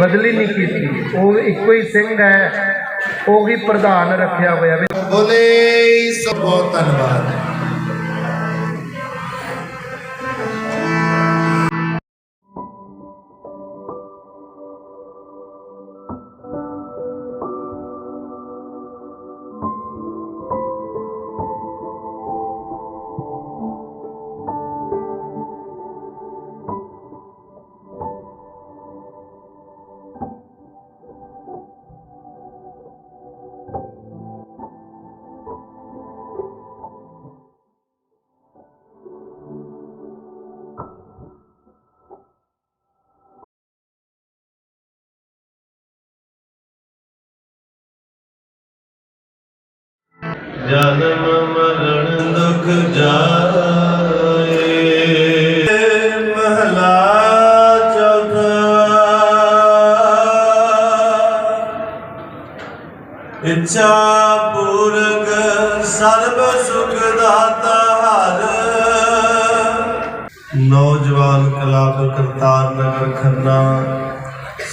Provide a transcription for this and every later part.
ਬਦਲੀ ਨਹੀਂ ਕੀਤੀ। ਉਹ ਇੱਕੋ ਹੀ ਸਿੰਘ ਹੈ। ਉਹ ਹੀ ਪ੍ਰਧਾਨ ਰੱਖਿਆ ਹੋਇਆ ਬੋਲੇ ਸੋ ਬਹੁਤ ਧੰਨਵਾਦ। ਜਨਮ ਮਰਨ ਦੁਖ ਜਾਏ। ਮਹਲਾ ਚੌਥਾ। ਇੱਛਾ ਪੂਰਕ ਸਰਬ ਸੁਖ ਦਾਤਾ ਹਰ। ਨੌਜਵਾਨ ਕਲਾਕਾਰ ਕਰਤਾਰ ਨਗਰ ਖੰਨਾ,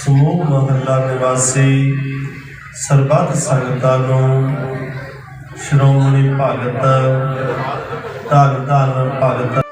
ਸਮੂਹ ਮਹੱਲਾ ਨਿਵਾਸੀ ਸਰਬੱਤ ਸੰਗਤਾਂ ਨੂੰ ਸ਼੍ਰੋਮਣੀ ਭਗਤ ਧੰਨ ਧੰਨ ਭਗਤ।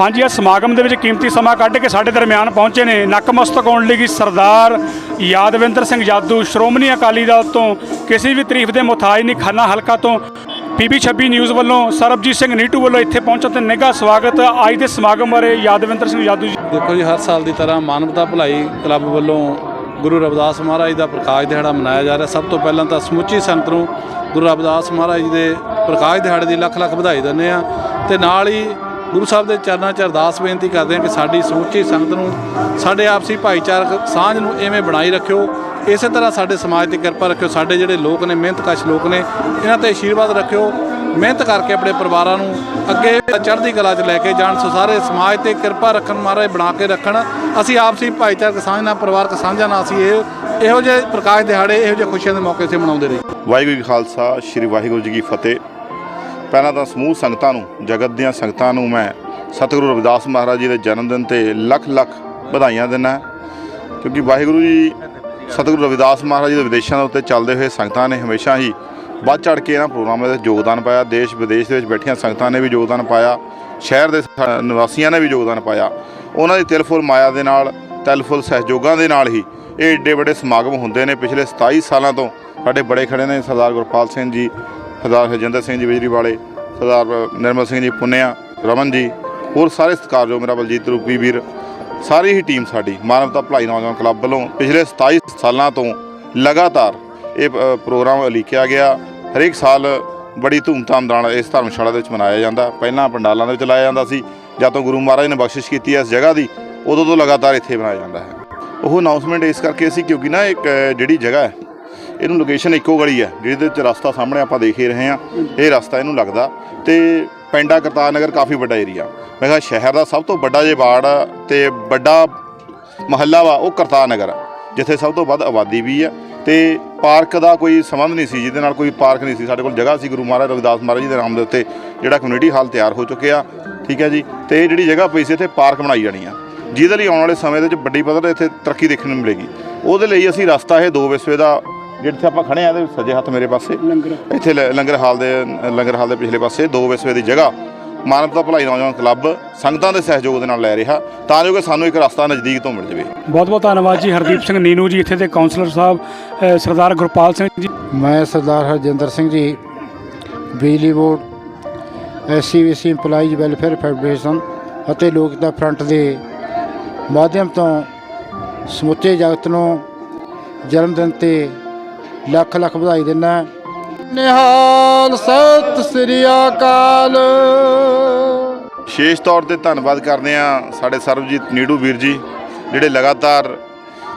ਹਾਂਜੀ, ਇਹ ਸਮਾਗਮ ਦੇ ਵਿੱਚ ਕੀਮਤੀ ਸਮਾਂ ਕੱਢ ਕੇ ਸਾਡੇ ਦਰਮਿਆਨ ਪਹੁੰਚੇ ਨੇ। ਨਕਮਸਤਕ ਹੋਣ ਲਈ ਸਰਦਾਰ ਯਾਦਵਿੰਦਰ ਸਿੰਘ ਜਾਦੂ, ਸ਼੍ਰੋਮਣੀ ਅਕਾਲੀ ਦਲ ਤੋਂ ਕਿਸੇ ਵੀ ਤਾਰੀਫ ਦੇ ਮੁਤਾਜ ਨਹੀਂ, ਖਾਨਾ ਹਲਕਾ ਤੋਂ ਪੀਬੀ 26 ਨਿਊਜ਼ ਵੱਲੋਂ ਸਰਬਜੀਤ ਸਿੰਘ ਨੀਟੂ ਵੱਲੋਂ ਇੱਥੇ ਪਹੁੰਚਣ ਤੇ ਨਿੱਘਾ ਸਵਾਗਤ। ਅੱਜ ਦੇ ਸਮਾਗਮ ਬਾਰੇ ਯਾਦਵਿੰਦਰ ਸਿੰਘ ਜਾਦੂ ਜੀ। ਦੇਖੋ ਜੀ, ਹਰ ਸਾਲ ਦੀ ਤਰ੍ਹਾਂ ਮਾਨਵਤਾ ਭਲਾਈ ਕਲੱਬ ਵੱਲੋਂ ਗੁਰੂ ਰਵਿਦਾਸ ਮਹਾਰਾਜ ਦਾ ਪ੍ਰਕਾਸ਼ ਦਿਹਾੜਾ ਮਨਾਇਆ ਜਾ ਰਿਹਾ। ਸਭ ਤੋਂ ਪਹਿਲਾਂ ਤਾਂ ਸਮੁੱਚੀ ਸੰਗਤ ਨੂੰ ਗੁਰੂ ਰਵਿਦਾਸ ਮਹਾਰਾਜ ਜੀ ਦੇ ਪ੍ਰਕਾਸ਼ ਦਿਹਾੜੇ ਦੀ ਲੱਖ ਲੱਖ ਵਧਾਈ ਦਿੰਦੇ ਆ ਤੇ ਨਾਲ ਹੀ ਗੁਰੂ ਸਾਹਿਬ ਦੇ ਚਰਨਾਂ 'ਚ ਅਰਦਾਸ ਬੇਨਤੀ ਕਰਦੇ ਹਾਂ ਕਿ ਸਾਡੀ ਸਮੁੱਚੀ ਸੰਗਤ ਨੂੰ, ਸਾਡੇ ਆਪਸੀ ਭਾਈਚਾਰਕ ਸਾਂਝ ਨੂੰ ਐਵੇਂ ਬਣਾਈ ਰੱਖਿਓ। ਇਸੇ ਤਰ੍ਹਾਂ ਸਾਡੇ ਸਮਾਜ ਤੇ ਕਿਰਪਾ ਰੱਖਿਓ। ਸਾਡੇ ਜਿਹੜੇ ਲੋਕ ਨੇ, ਮਿਹਨਤਕਸ਼ ਲੋਕ ਨੇ, ਇਹਨਾਂ ਤੇ ਆਸ਼ੀਰਵਾਦ ਰੱਖਿਓ। ਮਿਹਨਤ ਕਰਕੇ ਆਪਣੇ ਪਰਿਵਾਰਾਂ ਨੂੰ ਅੱਗੇ ਚੜ੍ਹਦੀ ਕਲਾ 'ਚ ਲੈ ਕੇ ਜਾਣ। ਸੋ ਸਾਰੇ ਸਮਾਜ ਤੇ ਕਿਰਪਾ ਰੱਖਣ ਮਹਾਰਾਜ, ਬਣਾ ਕੇ ਰੱਖਣ। ਅਸੀਂ ਆਪਸੀ ਭਾਈਚਾਰਕ ਸਾਂਝ ਨਾਲ, ਪਰਿਵਾਰਕ ਸਾਂਝਾਂ ਨਾਲ ਅਸੀਂ ਇਹ, ਇਹੋ ਜਿਹੇ ਪ੍ਰਕਾਸ਼ ਦਿਹਾੜੇ, ਇਹੋ ਜਿਹੇ ਖੁਸ਼ੀਆਂ ਦੇ ਮੌਕੇ 'ਤੇ ਮਨਾਉਂਦੇ ਰਹੇ ਵਾਹਿਗੁਰੂ ਜੀ ਖਾਲਸਾ, ਸ੍ਰੀ ਵਾਹਿਗੁਰੂ ਜੀ ਕੀ ਫਤਿਹ। ਪਹਿਲਾਂ ਤਾਂ ਸਮੂਹ ਸੰਗਤਾਂ ਨੂੰ, ਜਗਤ ਦੀਆਂ ਸੰਗਤਾਂ ਨੂੰ ਮੈਂ ਸਤਿਗੁਰੂ ਰਵਿਦਾਸ ਮਹਾਰਾਜ ਜੀ ਦੇ ਜਨਮ ਦਿਨ ਤੇ ਲੱਖ ਲੱਖ ਵਧਾਈਆਂ ਦਿੰਦਾ ਕਿਉਂਕਿ ਵਾਹਿਗੁਰੂ ਜੀ ਸਤਿਗੁਰੂ ਰਵਿਦਾਸ ਮਹਾਰਾਜ ਜੀ ਦੇ ਵਿਦੇਸ਼ਾਂ ਦੇ ਉੱਤੇ ਚੱਲਦੇ ਹੋਏ ਸੰਗਤਾਂ ਨੇ ਹਮੇਸ਼ਾ ਹੀ ਵੱਧ ਚੜ ਕੇ ਇਹਨਾਂ ਪ੍ਰੋਗਰਾਮਾਂ ਦੇ ਯੋਗਦਾਨ ਪਾਇਆ, ਦੇਸ਼ ਵਿਦੇਸ਼ ਦੇ ਵਿੱਚ ਬੈਠੀਆਂ ਸੰਗਤਾਂ ਨੇ ਵੀ ਯੋਗਦਾਨ ਪਾਇਆ, ਸ਼ਹਿਰ ਦੇ ਨਿਵਾਸੀਆਂ ਨੇ ਵੀ ਯੋਗਦਾਨ ਪਾਇਆ। ਉਹਨਾਂ ਦੀ ਤਿਲਫੁਲ ਮਾਇਆ ਦੇ ਨਾਲ ਤਿਲਫੁਲ ਸਹਿਯੋਗਾਂ ਦੇ ਨਾਲ ਹੀ ਇਹ ਏਡੇ ਵੱਡੇ ਸਮਾਗਮ ਹੁੰਦੇ ਨੇ। ਪਿਛਲੇ 27 ਸਾਲਾਂ ਤੋਂ ਸਾਡੇ ਬੜੇ ਖੜੇ ਨੇ ਸਰਦਾਰ ਗੁਰਪਾਲ ਸਿੰਘ ਜੀ ਸਰਦਾਰ ਹਰਜਿੰਦਰ ਸਿੰਘ ਜੀ ਬਿਜਲੀ ਵਾਲੇ ਸਰਦਾਰ ਨਿਰਮਲ ਸਿੰਘ ਜੀ ਪੁੰਨਿਆ, ਰਮਨ ਜੀ, ਹੋਰ ਸਾਰੇ ਸਤਿਕਾਰਯੋਗ ਮੇਰਾ ਬਲਜੀਤ ਰੂਪੀ ਵੀਰ, ਸਾਰੀ ਹੀ ਟੀਮ ਸਾਡੀ, ਮਾਨਵਤਾ ਭਲਾਈ ਨੌਜਵਾਨ ਕਲੱਬ ਵੱਲੋਂ ਪਿਛਲੇ 27 ਸਾਲਾਂ ਤੋਂ ਲਗਾਤਾਰ ਇਹ ਪ੍ਰੋਗਰਾਮ ਉਲੀਕਿਆ ਗਿਆ। ਹਰੇਕ ਸਾਲ ਬੜੀ ਧੂਮਧਾਮ ਨਾਲ ਇਸ ਧਰਮਸ਼ਾਲਾ ਦੇ ਵਿੱਚ ਮਨਾਇਆ ਜਾਂਦਾ। ਪਹਿਲਾਂ ਪੰਡਾਲਾਂ ਦੇ ਵਿੱਚ ਲਾਇਆ ਜਾਂਦਾ ਸੀ ਜਦ ਤੋਂ ਗੁਰੂ ਮਹਾਰਾਜ ਨੇ ਬਖਸ਼ਿਸ਼ ਕੀਤੀ ਹੈ ਇਸ ਜਗ੍ਹਾ ਦੀ, ਉਦੋਂ ਤੋਂ ਲਗਾਤਾਰ ਇੱਥੇ ਬਣਾਇਆ ਜਾਂਦਾ ਹੈ। ਉਹ ਅਨਾਉਂਸਮੈਂਟ ਇਸ ਕਰਕੇ ਸੀ ਕਿਉਂਕਿ ਨਾ ਇੱਕ ਜਿਹੜੀ ਜਗ੍ਹਾ ਹੈ ਇਹਨੂੰ ਲੋਕੇਸ਼ਨ ਇੱਕੋ ਗਲੀ ਹੈ ਜਿਹਦੇ ਵਿੱਚ ਰਸਤਾ ਸਾਹਮਣੇ ਆਪਾਂ ਦੇਖ ਹੀ ਰਹੇ ਹਾਂ। ਇਹ ਰਸਤਾ ਇਹਨੂੰ ਲੱਗਦਾ ਤੇ ਪੈਂਡਾ ਕਰਤਾਰ ਨਗਰ ਕਾਫੀ ਵੱਡਾ ਏਰੀਆ ਮੈਂ ਕਿਹਾ ਸ਼ਹਿਰ ਦਾ ਸਭ ਤੋਂ ਵੱਡਾ ਜੇ ਵਾਰਡ ਆ ਤੇ ਵੱਡਾ ਮਹੱਲਾ ਵਾ, ਉਹ ਕਰਤਾਰ ਨਗਰ ਜਿੱਥੇ ਸਭ ਤੋਂ ਵੱਧ ਆਬਾਦੀ ਵੀ ਹੈ ਤੇ ਪਾਰਕ ਦਾ ਕੋਈ ਸੰਬੰਧ ਨਹੀਂ ਸੀ, ਜਿਹਦੇ ਨਾਲ ਕੋਈ ਪਾਰਕ ਨਹੀਂ ਸੀ। ਸਾਡੇ ਕੋਲ ਜਗ੍ਹਾ ਸੀ ਗੁਰੂ ਮਹਾਰਾਜ ਰਵਿਦਾਸ ਮਹਾਰਾਜ ਜੀ ਦੇ ਨਾਮ ਦੇ ਉੱਤੇ, ਜਿਹੜਾ ਕਮਿਊਨਿਟੀ ਹਾਲ ਤਿਆਰ ਹੋ ਚੁੱਕਿਆ। ਠੀਕ ਹੈ ਜੀ? ਤੇ ਇਹ ਜਿਹੜੀ ਜਗ੍ਹਾ ਪਈ ਸੀ, ਇੱਥੇ ਪਾਰਕ ਬਣਾਈ ਜਾਣੀ ਆ। ਜਿਹਦੇ ਲਈ ਆਉਣ ਵਾਲੇ ਸਮੇਂ ਦੇ ਵਿੱਚ ਵੱਡੀ ਪੱਧਰ ਤੇ ਇੱਥੇ ਤਰੱਕੀ ਦੇਖਣ ਨੂੰ ਮਿਲੇਗੀ। ਉਹਦੇ ਲਈ ਅਸੀਂ ਰਸਤਾ ਇਹ ਦੋ ਵਿਸਵੇ ਦਾ ਜਿੱਥੇ ਆਪਾਂ ਖੜੇ ਆ ਇਹਦੇ ਸੱਜੇ ਹੱਥ ਮੇਰੇ ਪਾਸੇ। ਇੱਥੇ ਲ- ਲੰਗਰ ਹਾਲ ਦੇ ਲੰਗਰ ਹਾਲ ਦੇ ਪਿਛਲੇ ਪਾਸੇ ਦੋ ਵਿਸਵੇ ਦੀ ਜਗ੍ਹਾ। ਮਾਨਵਤਾ ਭਲਾਈ ਨੌਜਵਾਨ ਕਲੱਬ ਸੰਗਤਾਂ ਦੇ ਸਹਿਯੋਗ ਦੇ ਨਾਲ ਲੈ ਰਿਹਾ। ਤਾਂ ਜੋ ਕਿ ਸਾਨੂੰ ਇੱਕ ਰਸਤਾ ਨਜ਼ਦੀਕ ਤੋਂ ਮਿਲ ਜਾਵੇ। ਬਹੁਤ ਬਹੁਤ ਧੰਨਵਾਦ ਜੀ ਹਰਦੀਪ ਸਿੰਘ ਨੀਨੂ ਜੀ ਇੱਥੇ ਦੇ ਕਾਉਂਸਲਰ ਸਾਹਿਬ ਸਰਦਾਰ ਗੁਰਪਾਲ ਸਿੰਘ ਜੀ। ਮੈਂ ਸਰਦਾਰ ਹਰਜਿੰਦਰ ਸਿੰਘ ਜੀ ਬਿਜਲੀ board SCBC EMPLOYEES welfare federation ਅਤੇ ਲੋਕਤਾ ਫਰੰਟ ਦੇ ਮਾਧਿਅਮ ਤੋਂ ਸਮੁੱਚੇ ਜਗਤ ਨੂੰ ਜਨਮ ਦਿਨ ਤੇ ਲੱਖ ਲੱਖ ਵਧਾਈ ਦਿੰਦਾ ਨਿਹਾਲ ਸਤਿ ਸ੍ਰੀ ਅਕਾਲ। ਵਿਸ਼ੇਸ਼ ਤੌਰ ਤੇ ਧੰਨਵਾਦ ਕਰਦੇ ਆ ਸਾਡੇ ਸਰਬਜੀਤ ਨੀੜੂ ਵੀਰ ਜੀ, ਜਿਹੜੇ ਲਗਾਤਾਰ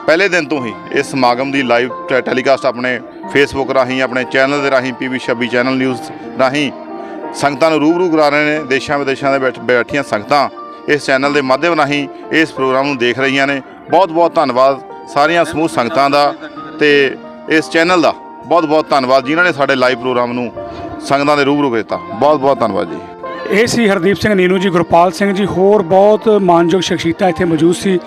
ਪਹਿਲੇ ਦਿਨ ਤੋਂ ਹੀ ਇਸ ਸਮਾਗਮ ਦੀ ਲਾਈਵ ਟੈ- ਟੈਲੀਕਾਸਟ ਆਪਣੇ ਫੇਸਬੁੱਕ ਰਾਹੀਂ, ਆਪਣੇ ਚੈਨਲ ਦੇ ਰਾਹੀਂ ਪੀਬੀ 26 ਚੈਨਲ ਨਿਊਜ਼ ਰਾਹੀਂ ਸੰਗਤਾਂ ਨੂੰ ਰੂਬਰੂ ਕਰਾ ਰਹੇ ਨੇ, ਦੇਸ਼ਾਂ ਵਿਦੇਸ਼ਾਂ ਦੇ ਬੈਠ- ਬੈਠੀਆਂ ਸੰਗਤਾਂ ਇਸ ਚੈਨਲ ਦੇ ਮਾਧਿਅਮ ਰਾਹੀਂ ਇਸ ਪ੍ਰੋਗਰਾਮ ਨੂੰ ਦੇਖ ਰਹੀਆਂ ਨੇ। ਬਹੁਤ ਬਹੁਤ ਧੰਨਵਾਦ ਸਾਰੀਆਂ ਸਮੂਹ ਸੰਗਤਾਂ ਦਾ ਤੇ ਇਸ ਚੈਨਲ ਦਾ ਬਹੁਤ ਬਹੁਤ ਧੰਨਵਾਦ ਜਿਨ੍ਹਾਂ ਨੇ ਸਾਡੇ ਲਾਈਵ ਪ੍ਰੋਗਰਾਮ ਨੂੰ ਸੰਗਤਾਂ ਦੇ ਰੂਬਰੂ ਕੀਤਾ। ਬਹੁਤ ਬਹੁਤ ਧੰਨਵਾਦ ਜੀ। ਇਹ ਸੀ ਹਰਦੀਪ ਸਿੰਘ ਨੀਨੂ ਜੀ, ਗੁਰਪਾਲ ਸਿੰਘ ਜੀ, ਹੋਰ ਬਹੁਤ ਮਾਨਯੋਗ ਸ਼ਖਸੀਅਤਾਂ ਇੱਥੇ ਮੌਜੂਦ ਸੀ।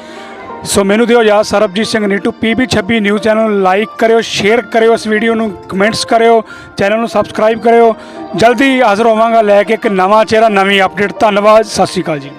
ਸੋ ਮੈਨੂੰ ਦਿਓ ਯਾਦ Sarabjit Singh Neetu PB 26 news channel ਨੂੰ ਲਾਈਕ ਕਰਿਓ ਸ਼ੇਅਰ ਕਰਿਓ, ਇਸ ਵੀਡੀਓ ਨੂੰ ਕਮੈਂਟਸ ਕਰਿਓ ਚੈਨਲ ਨੂੰ ਸਬਸਕ੍ਰਾਈਬ ਕਰਿਓ। ਜਲਦੀ ਹਾਜ਼ਰ ਹੋਵਾਂਗਾ, ਲੈ ਕੇ ਇੱਕ ਨਵਾਂ ਚਿਹਰਾ, ਨਵੀਂ ਅਪਡੇਟ ਧੰਨਵਾਦ, ਸਤਿ ਸ਼੍ਰੀ ਅਕਾਲ ਜੀ।